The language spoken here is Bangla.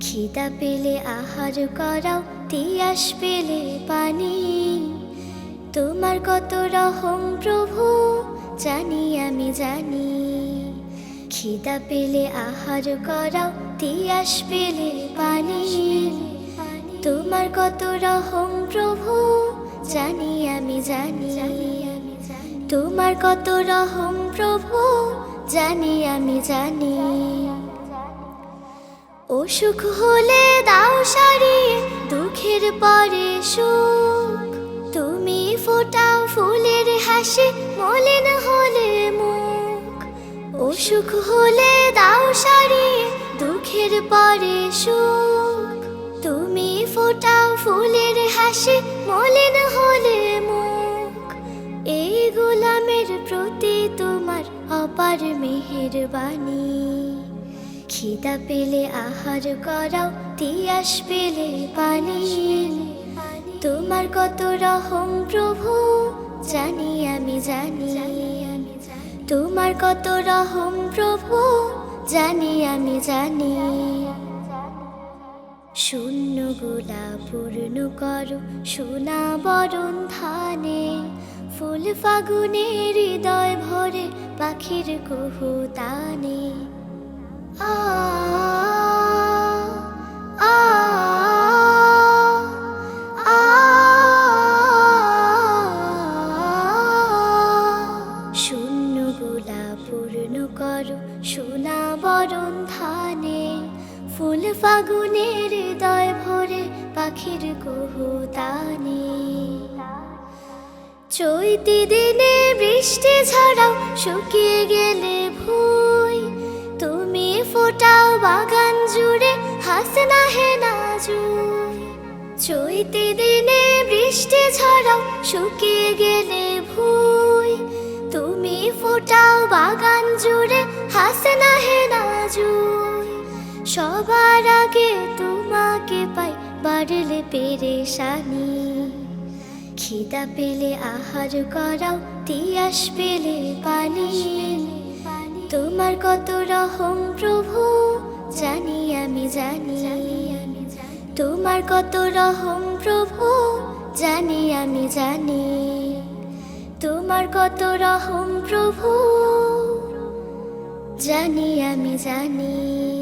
খিদা পেলে আহার করাও তিয়াস পেলে পানি। তোমার কত রহম প্রভু, জানি আমি জানি। খিদা পেলে আহার করাও তিয়াস পেলে পানি। তোমার কত রহম প্রভু, জানি আমি জানি। তোমার কত রহম প্রভু, জানি আমি জানি। অসুখ হলে দাও সারিয়ে দুঃখের পরে সুখ। তুমি ফোটাও ফুলের হাসি, মলিন হলে মুখ। অসুখ হলে দাও সারিয়ে দুঃখের পরে সুখ। তুমি ফোটাও ফুলের হাসি, মলিন হলে মুখ। এই গোলামের প্রতি তোমার অপার মেহেরবানি। খিদা পেলে আহার করাও, তিয়াস পেলে পানি। তোমার কত রহম প্রভু, জানি আমি জানি। তোমার কত রহম প্রভু, জানি আমি জানি। শূন্য গোলা পূর্ণ করো, সোনা বরণ ধানে। ফুল ফাগুনে হৃদয় ভরে পাখির কুহু তানে। পূর্ণ ফুল ফাগুনের হৃদয় ভরে পাখির কুহু চৈতি দিনে বৃষ্টি ঝরাও শুকিয়ে গেলে ফোটাও বাগান জুড়ে হাসনা হে না জুই চৈতি দিনে বৃষ্টি ঝরাও শুকিয়ে গেলে ভুই। তুমি ফোটাও বাগান জুড়ে হাসনা হে না জুই সবার আগে তোমাকে পাই বাড়লে পেরেশানি। খিদা পেলে আহার করাও, তিয়াস পেলে পানি। তোমার কত রহম প্রভু জানি, আমি জানি। তোমার কত রহম প্রভু, জানি, আমি জানি। তোমার কত রহম প্রভু, জানি, আমি জানি।